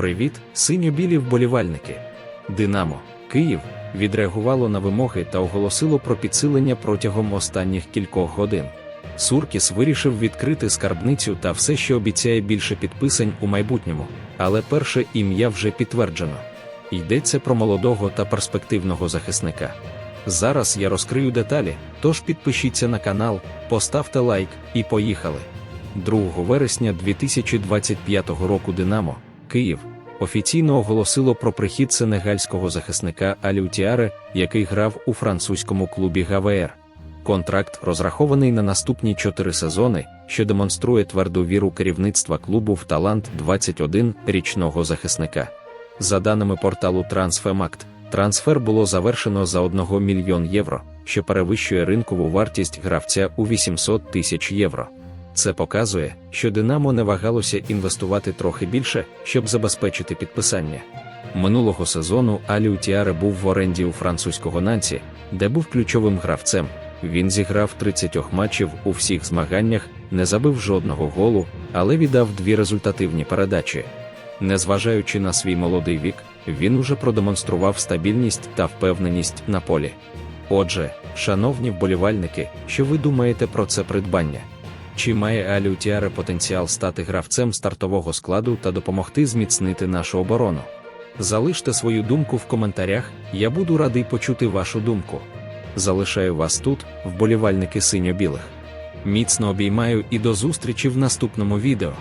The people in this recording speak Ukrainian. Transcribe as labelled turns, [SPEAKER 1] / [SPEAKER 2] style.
[SPEAKER 1] Привіт, синьо-білі вболівальники. Динамо, Київ відреагувало на вимоги та оголосило про підсилення протягом останніх кількох годин. Суркіс вирішив відкрити скарбницю та все ще обіцяє більше підписань у майбутньому, але перше ім'я вже підтверджено. Йдеться про молодого та перспективного захисника. Зараз я розкрию деталі, тож підпишіться на канал, поставте лайк і поїхали. 2 вересня 2025 року Динамо, Київ, офіційно оголосило про прихід сенегальського захисника Алю Тіаре, який грав у французькому клубі ГВР. Контракт розрахований на наступні чотири сезони, що демонструє тверду віру керівництва клубу в талант 21-річного захисника. За даними порталу Transfermarkt, трансфер було завершено за 1 мільйон євро, що перевищує ринкову вартість гравця у 800 тисяч євро. Це показує, що Динамо не вагалося інвестувати трохи більше, щоб забезпечити підписання. Минулого сезону Аліу Тіаре був в оренді у французького Нансі, де був ключовим гравцем. Він зіграв 30 матчів у всіх змаганнях, не забив жодного голу, але віддав дві результативні передачі. Незважаючи на свій молодий вік, він уже продемонстрував стабільність та впевненість на полі. Отже, шановні вболівальники, що ви думаєте про це придбання? Чи має Алютіаре потенціал стати гравцем стартового складу та допомогти зміцнити нашу оборону? Залиште свою думку в коментарях, я буду радий почути вашу думку. Залишаю вас тут, вболівальники синьо-білих. Міцно обіймаю і до зустрічі в наступному відео.